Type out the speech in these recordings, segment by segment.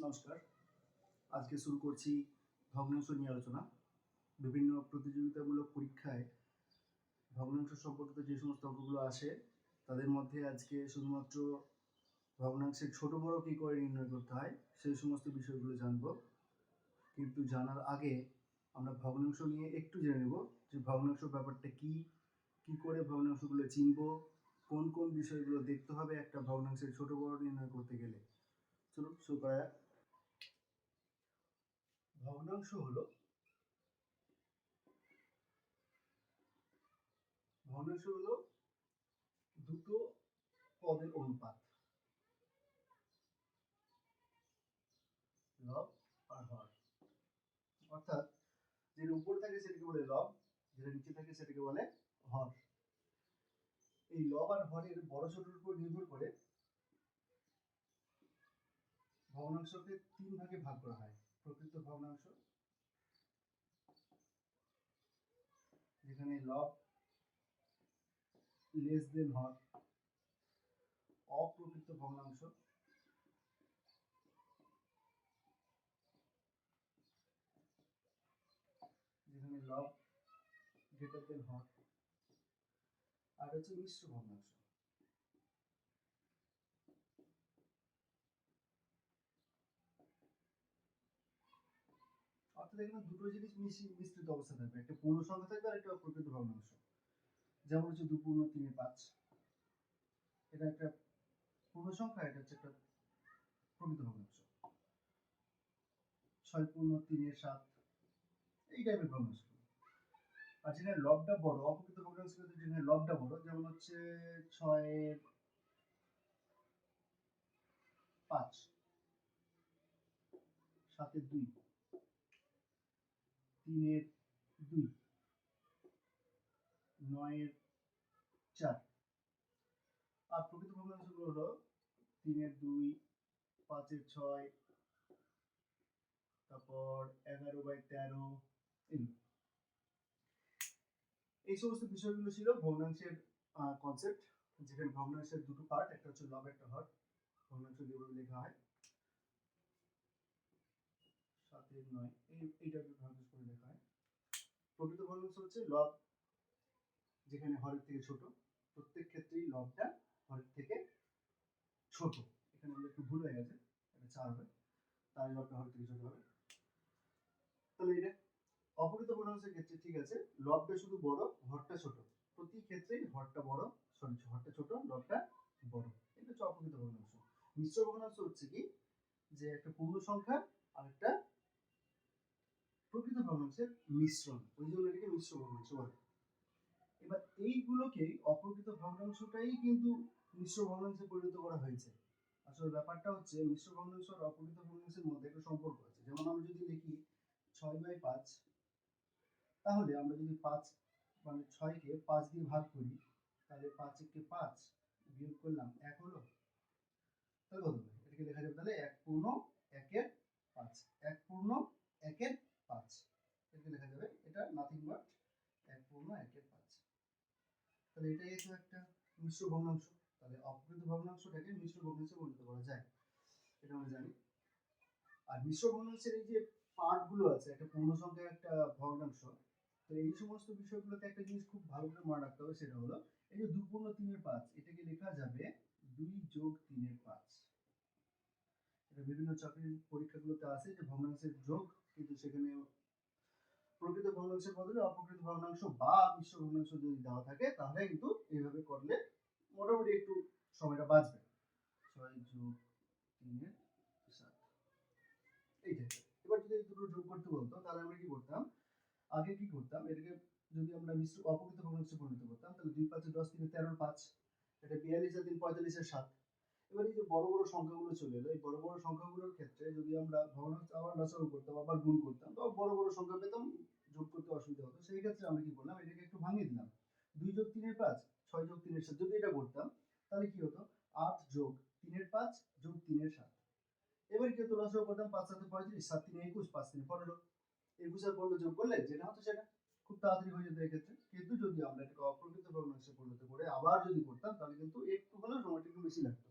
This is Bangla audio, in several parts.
নমস্কার। আজকে শুরু করছি ভগ্নাংশ নিয়ে আলোচনা। বিভিন্ন প্রতিযোগিতামূলক পরীক্ষায় ভগ্নাংশ সম্পর্কিত যে সমস্ত অঙ্কগুলো আসে, তাদের মধ্যে আজকে শুধুমাত্র ভগ্নাংশের ছোট বড় কী করে নির্ণয় করতে হয়, সেই সমস্ত বিষয়গুলো জানব। কিন্তু জানার আগে আমরা ভগ্নাংশ নিয়ে একটু জেনে নেব যে ভগ্নাংশ ব্যাপারটা কি কি করে ভগ্নাংশগুলো চিনব, কোন কোন বিষয়গুলো দেখতে হবে একটা ভগ্নাংশের ছোট বড় নির্ণয় করতে গেলে। চলুন শুরু করা ভগ্নাংশ হলো ভগ্নাংশ হলো দুটো পদের অনুপাত লব আর হর অর্থাৎ যেটা উপরে থাকে সেটাকে বলে লব যেটা নিচে থাকে সেটাকে বলে হর। এই লব আর হরের বড় উপর নির্ভর করে ভগ্নাংশকে তিন ভাগে ভাগ করা হয়। প্রকৃত ভগ্নাংশ। যেখানে লব লেস দেন হর অপ্রকৃত ভগ্নাংশ। যেখানে লব গ্রেটার দেন হর আর হচ্ছে মিশ্র ভগ্নাংশ। অর্থাৎ এখানে দুটো জিনিস মিশি মিশ্রিত অবস্থা থাকবে। একটা পূর্ণ সংখ্যা থাকবে আর একটা প্রকৃত ভগ্নাংশ। যেমন হচ্ছে দু পূর্ণ, তিনে পাঁচ। এটা একটা পূর্ণ সংখ্যা, এটা হচ্ছে একটা প্রকৃত ভগ্নাংশ। ছয় পূর্ণ তিনের সাত। এই টাইপের ভগ্নাংশ। আর যেখানে লবটা বড়, অপ্রকৃত ভগ্নাংশ যেখানে লবটা বড়, যেমন হচ্ছে ছয়ের পাঁচ। সাতের দুই। তিনের দুই, নয়ের চার। আর প্রকৃত ভগ্নাংশগুলো হলো তিনের দুই, পাঁচের ছয়, তারপর এগারো বাই তেরো এই সমস্ত বিষয়গুলো ছিল ভগ্নাংশের কনসেপ্ট যেখানে ভগ্নাংশের দুটো পার্ট একটা হচ্ছে লব একটা হর ভগ্নাংশ যেভাবে লেখা হয়। সাতের নয়। এই এইটাকে ভগ্নাংশ করে লেখা হয় প্রকৃত ভগ্নাংশ হচ্ছে লব যেখানে হরের থেকে ছোট। প্রত্যেক ক্ষেত্রেই লবটা হরের থেকে ছোট। এখানে আমাদের একটু ভুল হয়ে গেছে, এটা চার হবে। তার লবটা হরের থেকে ছোট হবে। তাহলে এটা অপরিত ভগ্নাংশের ক্ষেত্রে ঠিক আছে লবটা শুধু বড় হরটা ছোট। প্রতি ক্ষেত্রেই হরটা বড় সরি হরটা ছোট লবটা বড়। এটা হচ্ছে অপরিত ভগ্নাংশ মিশ্র ভগ্নাংশ হচ্ছে কি? যে একটা পূর্ণ সংখ্যা আর একটা প্রকৃত ভগ্নাংশের মিশ্রণ। ওই জন্য এটাকে মিশ্র ভগ্নাংশ বলে। এবার এইগুলোকেই অপ্রকৃত ভগ্নাংশটাই কিন্তু মিশ্র ভগ্নাংশে পরিণত করা হয়েছে। আসলে ব্যাপারটা হচ্ছে মিশ্র ভগ্নাংশ আর অপ্রকৃত ভগ্নাংশের মধ্যে একটা সম্পর্ক আছে। যেমন আমরা যদি লিখি ছয় বাই পাঁচ, তাহলে আমরা যদি পাঁচ মানে ছয়কে পাঁচ দিয়ে ভাগ করি, তাহলে পাঁচ একে পাঁচ বিয়োগ করলাম এক হলো, তাহলে কত হবে? এটাকে লেখা যাবে তাহলে এক পূর্ণ একের পাঁচ। এক পূর্ণ একের লেখা যাবে, এটা নাথিং বাট এক পূর্ণ একের পাঁচ। তাহলে এটাই একটা মিশ্র ভগ্নাংশ। তাহলে ভগ্নাংশটাকে মিশ্র ভগ্নাংশে পরিণত করা যায় এটা আমরা জানি। আর মিশ্র ভগ্নাংশের এই যে পার্টগুলো আছে, একটা পূর্ণ একটা ভগ্নাংশ, তো এই সমস্ত বিষয়গুলোতে একটা জিনিস খুব ভালো করে মনে রাখতে হবে, সেটা হলো এই যে দু তিনের পাঁচ, এটাকে লেখা যাবে দুই যোগ তিনের পাঁচ। এটা বিভিন্ন চাকরির পরীক্ষাগুলোতে আছে যে ভগ্নাংশের যোগ, কিন্তু সেখানে প্রকৃত ভগ্নাংশের বদলে অপ্রকৃত ভগ্নাংশ বা মিশ্র ভগ্নাংশ যদি দেওয়া থাকে, তাহলে কিন্তু এইভাবে করলে মোটামুটি একটু সময়টা বাঁচবে। ছয় যোগ তিনের সাত। এবার যদি দুটো যোগ করতে বলতো, তাহলে আমরা কি করতাম? আগে কি করতাম? এটাকে যদি আমরা মিশ্র অপকৃত ভগ্নাংশে পরিণত করতাম, তাহলে দুই পাঁচে দশ তিনে তেরোর পাঁচ, এটা বিয়াল্লিশ আর তিন পঁয়তাল্লিশের সাত। এবার এই যে বড় বড় সংখ্যাগুলো চলে এলো, এই বড় বড় সংখ্যাগুলোর ক্ষেত্রে যদি আমরা ভগ্নাংশ আবার লসাগু করতাম আবার গুণ করতাম তো বড় বড় সংখ্যা পেতাম, যোগ করতে অসুবিধা হতো। সেই ক্ষেত্রে আমরা কি করলাম, এটাকে একটু ভাঙিয়ে দিলাম। দুই যোগ তিনের পাঁচ, ছয় যোগ তিনের সাত, যদি এটা করতাম, তাহলে কি হতো? আট যোগ তিনের পাঁচ, যোগ তিনের সাত। এবার কি হতো? লসাগু করতাম পাঁচ সাথে পঁয়ত্রিশ, সাত তিনে একুশ, পাঁচ তিনে পনেরো। একুশ আর পনেরো যোগ করলে যেটা হতো সেটা খুব তাড়াতাড়ি হয়ে যেত এক্ষেত্রে। কিন্তু যদি আমরা এটাকে অপ্রকৃত ভগ্নাংশে পরিণত করে আবার যদি করতাম, তাহলে কিন্তু একটু হলেও সময়টা একটু বেশি লাগতো।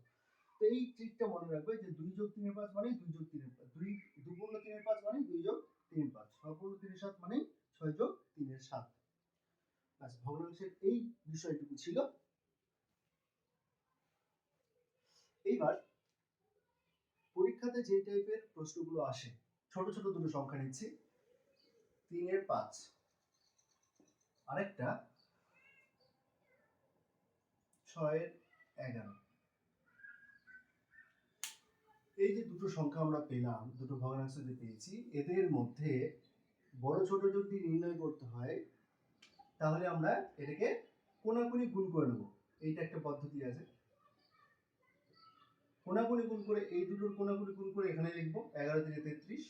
এই ট্রিকটা মনে রাখবে যে দুই যোগ তিনের পাঁচ মানে দুই যোগ তিনের পাঁচ। দুই দুপূর্ণ তিনের পাঁচ মানে দুই যোগ তিনের পাঁচ। সম্পূর্ণ তিনের সাত মানে ছয় যোগ তিনের সাত। ব্যাস, ভগ্নাংশের এই বিষয়টুকু ছিল। এইবার পরীক্ষাতে যে টাইপের প্রশ্নগুলো আসে, ছোট ছোট দুটো সংখ্যা নিচ্ছি। তিনের পাঁচ। আরেকটা ছয়ের এগারো। এই যে দুটো সংখ্যা আমরা পেলাম, দুটো ভগ্নাংশ যে পেয়েছি, এদের মধ্যে বড় ছোট যদি নির্ণয় করতে হয়, তাহলে আমরা এটাকে কোনাকুনি গুণ করে নেব। এইটা একটা পদ্ধতি আছে। কোনাকুনি গুণ করে, এই দুটোর কোনাকুনি গুণ করে এখানে লিখব, এগারো থেকে তেত্রিশ।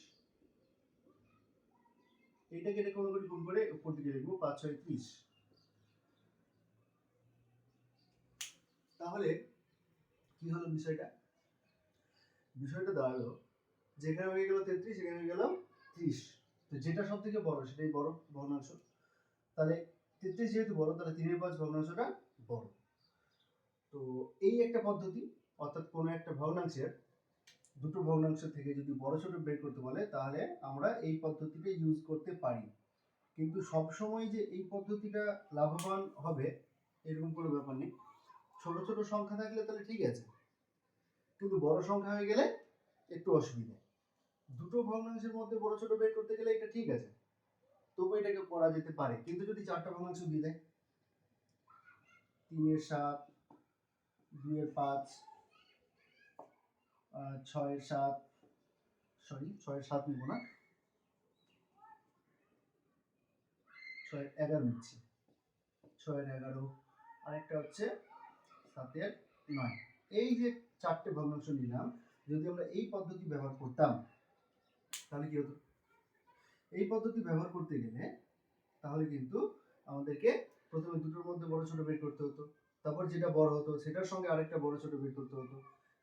এইটাকে এটা কোনাকুনি গুণ করে উপর দিকে লিখব, পাঁচ, ছয়, ত্রিশ। তাহলে কি হলো বিষয়টা? বিষয়টা দাঁড়াল। যেখানে হয়ে গেল তেত্রিশ এখানে হয়ে গেল ত্রিশ। তো যেটা সব থেকে বড়, সেটাই বড় ভগ্নাংশ। তাহলে তেত্রিশ যেহেতু বড়, তাহলে তিনের পাঁচ ভগ্নাংশটা বড়। তো এই একটা পদ্ধতি, অর্থাৎ কোনো একটা ভগ্নাংশের দুটো ভগ্নাংশ থেকে যদি বড় ছোট বের করতে বলে, তাহলে আমরা এই পদ্ধতিটা ইউজ করতে পারি। কিন্তু সব সময় যে এই পদ্ধতিটা লাভবান হবে, এরকম কোনো ব্যাপার নেই। ছোট ছোট সংখ্যা থাকলে তাহলে ঠিক আছে। কিন্তু বড় সংখ্যা হয়ে গেলে একটু অসুবিধা। দুটো ভগ্নাংশের মধ্যে বড় ছোট বের করতে গেলে এটা ঠিক আছে। তবু এটাকে করা যেতে পারে। কিন্তু যদি চারটা ভগ্নাংশ দিয়ে দেয়, তিনের সাত, দুইয়ের পাঁচ ছয়ের সাত সরি ছয়ের সাত নিব না। ছয়ের এগারো নিচ্ছি। ছয়ের এগারো, আরেকটা হচ্ছে সাতের নয়। এই যে চারটে ভগ্নাংশ নিলাম, যদি আমরা এই পদ্ধতি ব্যবহার করতাম, তাহলে কি হতো? এই পদ্ধতি ব্যবহার করতে গেলে, তাহলে কিন্তু আমাদেরকে প্রথমে দুটোর মধ্যে বড় ছোট বের করতে হতো, তারপর যেটা বড় হতো সেটার সঙ্গে আরেকটা বড় ছোট বের করতে হতো,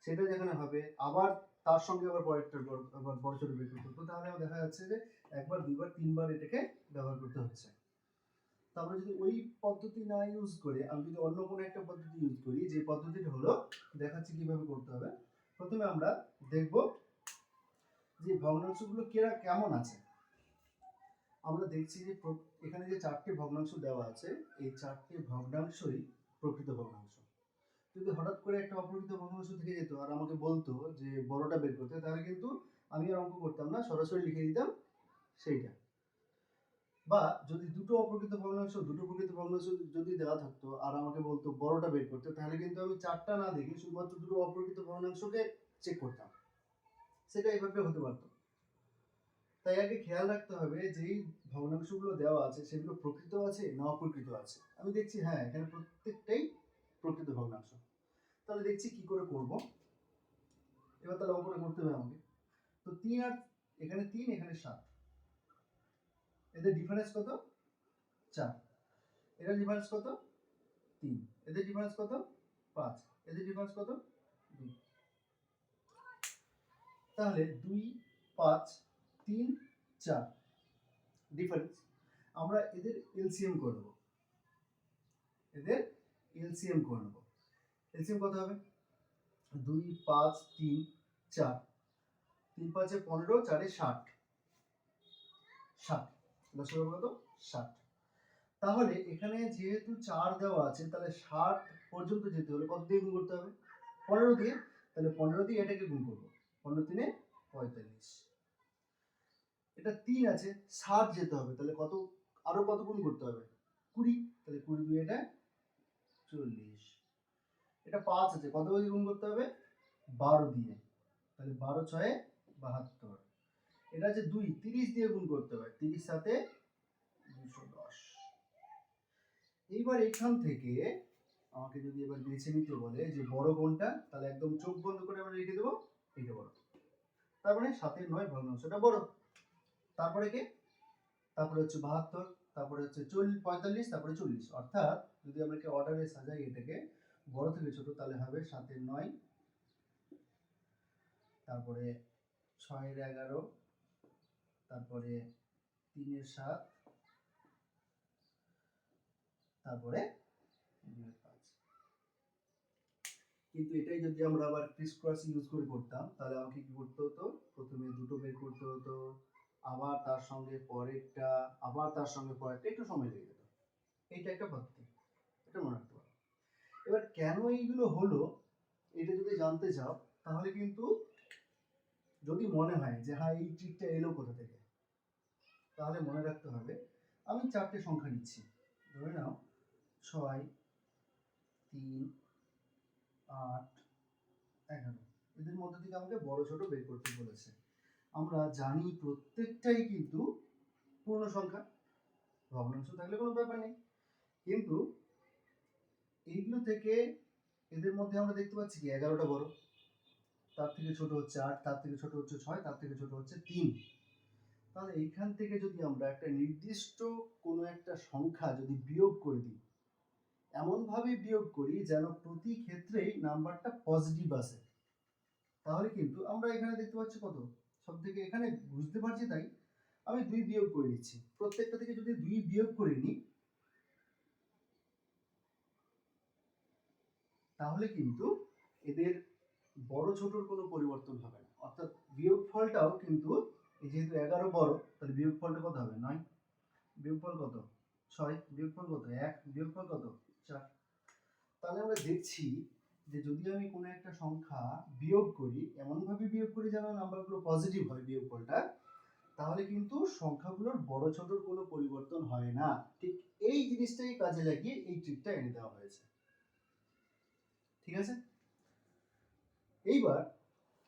সেটা যেখানে হবে আবার তার সঙ্গে আবার পরেরটা আবার বড় ছোট বের করতে হতো, তাহলে দেখা যাচ্ছে যে একবার, দুইবার, তিনবার এটাকে ব্যবহার করতে হচ্ছে। তারপরে যদি ওই পদ্ধতি না ইউজ করে, আমি যদি অন্য কোনো একটা পদ্ধতি ইউজ করি, যে পদ্ধতিটা হলো দেখাচ্ছি কীভাবে করতে হবে। প্রথমে আমরা দেখব যে ভগ্নাংশগুলো কেরা কেমন আছে। আমরা দেখছি যে এখানে যে চারটে ভগ্নাংশ দেওয়া আছে, এই চারটে ভগ্নাংশই প্রকৃত ভগ্নাংশ। যদি হঠাৎ করে একটা অপ্রকৃত ভগ্নাংশ থেকে যেত আর আমাকে বলতো যে বড়টা বের করতে, তাহলে কিন্তু আমি আর অঙ্ক করতাম না, সরাসরি লিখে দিতাম সেইটা। বা যদি দুটো অপ্রকৃত ভগ্নাংশ দুটো প্রকৃত ভগ্নাংশ যদি দেওয়া থাকতো আর আমাকে বলতো বড়টা বের করতে, তাহলে কিন্তু আমি চারটা না দেখে শুধুমাত্র দুটো অপ্রকৃত ভগ্নাংশকে চেক করতাম। সেটা এইভাবে হতে পারতো। তাই আগে খেয়াল রাখতে হবে যে এই ভগ্নাংশগুলো দেওয়া আছে, সেগুলো প্রকৃত আছে না অপ্রকৃত আছে। আমি দেখছি হ্যাঁ এখানে প্রত্যেকটাই প্রকৃত ভগ্নাংশ তাহলে দেখছি কি করে করব? এবার তাহলে অঙ্কটা করতে হবে আমাকে। তো তিন আর, এখানে তিন, এখানে সাত। এদের ডিফারেন্স কত? চার। এদের ডিফারেন্স কত? তিন। এদের ডিফারেন্স কত? পাঁচ। এদের ডিফারেন্স কত? দুই। তাহলে দুই, পাঁচ, তিন, চার। ডিফারেন্স আমরা এদের এলসিএম করে নেব। এদের এলসিএম করে নেব। এলসিএম কত হবে? দুই, পাঁচ, তিন, চার। তিন, পাঁচে পনেরো, চারে ষাট। ষাট। দশ কত? ষাট। তাহলে এখানে যেহেতু চার দেওয়া আছে, তাহলে ষাট পর্যন্ত যেতে হলে কত দিয়ে গুণ করতে হবে? পনেরো দিয়ে। তাহলে পনেরো দিয়ে এটাকে গুণ করব। পনেরো তিনে পঁয়তাল্লিশ। এটা তিন আছে, ষাট যেতে হবে। তাহলে কত? আরও কত গুণ করতে হবে? কুড়ি। তাহলে কুড়ি দিয়ে এটা চল্লিশ। এটা পাঁচ আছে, কত গুণ করতে হবে? বারো দিয়ে। তাহলে বারো ছয়ে বাহাত্তর। এটা আছে দুই, তিরিশ দিয়ে গুণ করতে হবে তিরিশ সাথে দুশো দশ। এইবার এখান থেকে আমাকে যদি এবার বেছে নিতে বলে যে বড় কোনটা, তাহলে একদম চোখ বন্ধ করে আমরা রেখে দেবো এটা বড়। তারপরে মানে সাতের নয় ভগ্নাংশটা বড়। তারপরে কে? তারপরে হচ্ছে বাহাত্তর, তারপরে হচ্ছে চল্লিশ পঁয়তাল্লিশ, তারপরে চল্লিশ। অর্থাৎ যদি আমরা অর্ডারে সাজাই এটাকে বড় থেকে ছোট, তাহলে হবে সাতের নয়। তারপরে ছয়ের এগারো তারপরে তিনের সাত, তারপরে দুইয়ের পাঁচ। কিন্তু এটাই যদি আমরা আবার ক্রিস ক্রস ইউজ করে করতাম, তাহলে আমাকে কি করতে হতো? প্রথমে দুটো বের করতে হতো, আবার তার সঙ্গে পরেরটা, আবার তার সঙ্গে পরেরটা, একটু সময় লেগে যেত। এইটা একটা পদ্ধতি, এটা মনে রাখতে পারো। এবার কেন এইগুলো হলো, এটা যদি জানতে চাও, তাহলে কিন্তু যদি মনে হয় যে হ্যাঁ এই ট্রিকটা এলো কোথা থেকে? তাহলে মনে রাখতে হবে, আমি চারটে সংখ্যা নিচ্ছি। ধরে নাও, ছয়, তিন, আট, এগারো। এদের মধ্যে থেকে আমাকে বড় ছোট বের করতে বলেছে। আমরা জানি প্রত্যেকটাই কিন্তু পূর্ণ সংখ্যা। ভগ্নাংশ থাকলে কোনো ব্যাপার নেই। কিন্তু এইগুলো থেকে এদের মধ্যে আমরা দেখতে পাচ্ছি কি, এগারোটা বড়। তার থেকে ছোট হচ্ছে আট, তার থেকে ছোট হচ্ছে ছয়, তার থেকে ছোট হচ্ছে তিন। তাহলে এইখান থেকে যদি আমরা একটা নির্দিষ্ট কোনো একটা সংখ্যা যদি বিয়োগ করে দিই এমনভাবে বিয়োগ করি যেন প্রতি ক্ষেত্রেই নাম্বারটা পজিটিভ আসে। তাহলে কিন্তু আমরা এখানে দেখতে পাচ্ছি কত? সব থেকে এখানে বুঝতে পারছি তাই আমি দুই বিয়োগ করে নিচ্ছি। প্রত্যেকটা থেকে যদি দুই বিয়োগ করে নিই, তাহলে কিন্তু এদের বড় ছোটর কোনো পরিবর্তন হবে না। অর্থাৎ বিয়োগ ফলটাও কিন্তু এই যেহেতু এগারো বড়, তাহলে বিয়োগ ফলটা কত হবে? নয়। বিয়োগ ফল কত? ছয়। বিয়োগ ফল কত? এক। বিয়োগ ফল কত? চার। তাহলে আমরা দেখছি যে যদি আমি কোনো একটা সংখ্যা বিয়োগ করি, এমনভাবে বিয়োগ করি যেন নাম্বারগুলো পজিটিভ হয় বিয়োগ ফলটা তাহলে কিন্তু সংখ্যাগুলোর বড় ছোটর কোনো পরিবর্তন হয় না। ঠিক এই জিনিসটাই কাজে লাগিয়ে এই ট্রিকটা এনে দেওয়া হয়েছে। ঠিক আছে? এইবার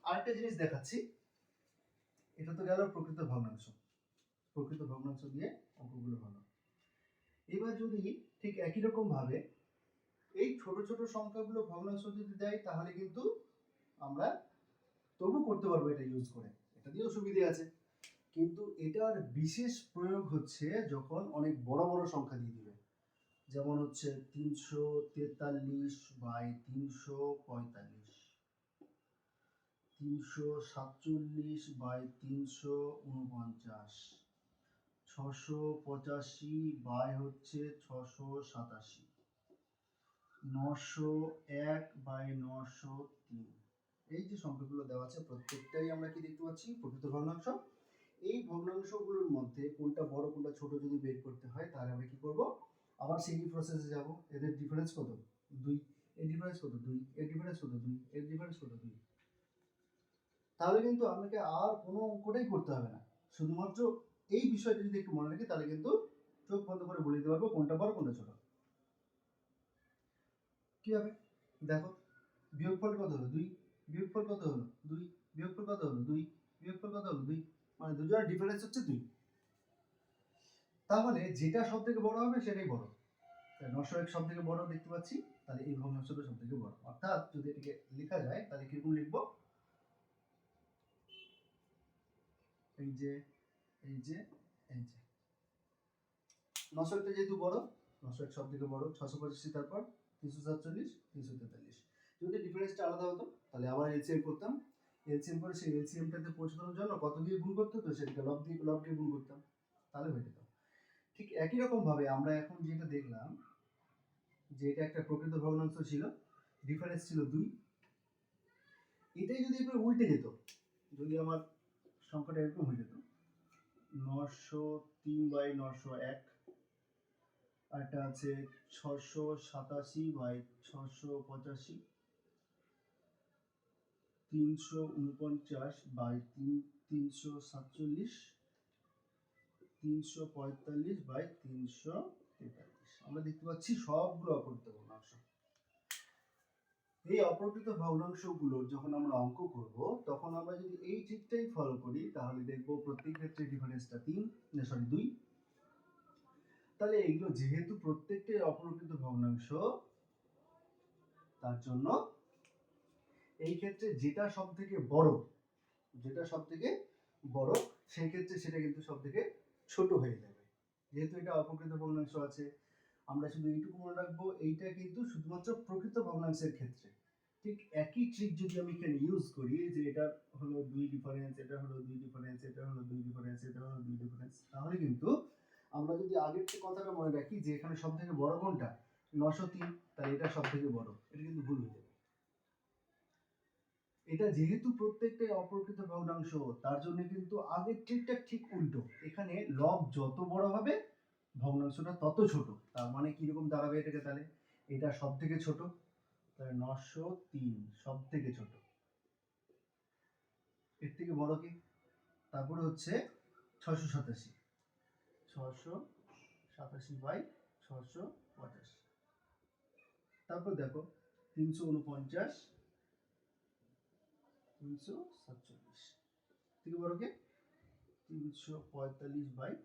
আরেকটা জিনিস দেখাচ্ছি। এটা তো গেল প্রকৃত ভগ্নাংশ। প্রকৃত ভগ্নাংশ দিয়ে অঙ্কগুলো হলো। এবার যদি ঠিক একই রকম ভাবে এই ছোট ছোট সংখ্যাগুলো ভগ্নাংশ যদি দেয়, তাহলে কিন্তু আমরা তবু করতে পারব এটা ইউজ করে। এটা দিয়েও সুবিধে আছে। কিন্তু এটার বিশেষ প্রয়োগ হচ্ছে যখন অনেক বড় বড় সংখ্যা দিয়ে দিবে। যেমন হচ্ছে তিনশো তেতাল্লিশ বাই তিনশো পঁয়তাল্লিশ। তিনশো সাতচল্লিশ বাই তিনশো উনপঞ্চাশ। ছশো পঁচাশি বাই হচ্ছে ছশো সাতাশি। নশো এক বাই নশো তিন। এই যে সংখ্যাগুলো দেওয়া আছে, প্রত্যেকটাই আমরা কি দেখতে পাচ্ছি? প্রকৃত ভগ্নাংশ। এই ভগ্নাংশগুলোর মধ্যে কোনটা বড়, কোনটা ছোট যদি বের করতে হয়, তাহলে আমরা কি করব? আবার সেই প্রসেসে যাব। এদের ডিফারেন্স কত? দুই। এর ডিফারেন্স কত? দুই। এর ডিফারেন্স কত? দুই। এর ডিফারেন্স কত? দুই। তাহলে কিন্তু আপনাকে আর কোনো অঙ্কটাই করতে হবে না। শুধুমাত্র এই বিষয়টা যদি একটু মনে রাখি, তাহলে কিন্তু চোখ বন্ধ করে বলে দিতে পারব কোনটা বড়, কোনটা ছোট। কি হবে? দেখো, বিয়োগফল কত হলো? দুই। বিয়োগফল কত হলো? দুই। বিয়োগফল কত হলো? দুই। বিয়োগফল কত হলো? দুই। মানে দুজনের ডিফারেন্স হচ্ছে দুই। তাহলে যেটা সব থেকে বড় হবে সেটাই বড়। নশো এক সব থেকে বড় দেখতে পাচ্ছি, তাহলে এই ভগ্নাংশটা সব থেকে বড়। অর্থাৎ যদি এটাকে লেখা যায়, তাহলে কীরকম লিখব? এই যে এই যে এই যে। নশো একটা যেহেতু বড়, নশো এক সব থেকে বড়, ছশো পঁচাশি তারপর তিনশো সাতচল্লিশ, তিনশো তেতাল্লিশ। যদি ডিফারেন্সটা আলাদা হতো, তাহলে আবার এলসিএম করতাম। এলসিএম করে সেই এলসিএমটাতে পৌঁছানোর জন্য কত দিয়ে গুণ করতে হতো, সেটাকে লব দিয়ে লব দিয়ে গুণ করতাম। তাহলে হয়ে যেত। ঠিক একই রকম ভাবে আমরা এখন যেটা দেখলাম, যে এটা একটা প্রকৃত ভগ্নাংশ ছিল ডিফারেন্স ছিল দুই। এটাই যদি একবার উল্টে যেত, যদি আমার সংখ্যাটা এরকম হয়ে যেত। নশো তিন বাই নশো এক, আর একটা আছে ছশো সাতাশি বাই ছশো পঁচাশি, তিনশো উনপঞ্চাশ বাই তিন, তিনশো সাতচল্লিশ, তিনশো পঁয়তাল্লিশ বাই তিনশো তেতাল্লিশ। আমরা দেখতে পাচ্ছি সবগুলো অপরিত ভগ্নাংশ এই অপ্রকৃত ভগ্নাংশগুলোর যখন আমরা অঙ্ক করব, তখন আমরা যদি এই ট্রিকটাই ফলো করি, তাহলে দেখব প্রত্যেক ক্ষেত্রে ডিফারেন্সটা তিন, না সরি দুই। তাহলে এগুলো যেহেতু প্রত্যেকটাই অপ্রকৃত ভগ্নাংশ, তার জন্য এই ক্ষেত্রে যেটা সব থেকে বড়, যেটা সব থেকে বড়, সেই ক্ষেত্রে সেটা কিন্তু সব থেকে ছোট হয়ে যাবে। যেহেতু এটা অপ্রকৃত ভগ্নাংশ আছে আমরা শুধু এইটুকু মনে রাখব, এইটা কিন্তু শুধুমাত্র প্রকৃত ভগ্নাংশের ক্ষেত্রে। ঠিক একই ট্রিক যদি আমি এখানে ইউজ করি যে এটা হলো দুই ডিফারেন্স এটা হলো দুই ডিফারেন্স এটা হলো দুই ডিফারেন্স এটা হলো দুই ডিফারেন্স তাহলে কিন্তু আমরা যদি আগের কথাটা মনে রাখি যে এখানে সব থেকে বড় কোনটা? নশো তিন তাহলে এটা সব থেকে বড়। এটা কিন্তু ভুল হয়ে যাবে। এটা যেহেতু প্রত্যেকটাই অপ্রকৃত ভগ্নাংশ, তার জন্য কিন্তু আগের ট্রিকটা ঠিক উল্টো। এখানে লব যত বড় হবে ভগ্নাংশটা তত ছোট। তার মানে কীরকম দাঁড়াবে এটাকে তাহলে? এটা সব থেকে ছোট। তাহলে নশো তিন সব থেকে ছোট। এর থেকে বড় কি? তারপরে হচ্ছে ছশো সাতাশি। ছশো সাতাশি বাই ছশো পঁচাশি। তারপর দেখো, তিনশো উনপঞ্চাশ, তিনশো সাতচল্লিশ। থেকে বড় কে? তিনশো পঁয়তাল্লিশ বাই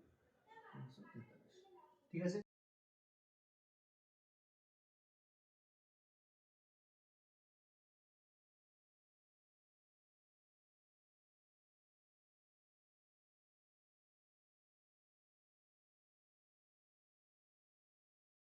তিনশো তেতাল্লিশ। ঠিক আছে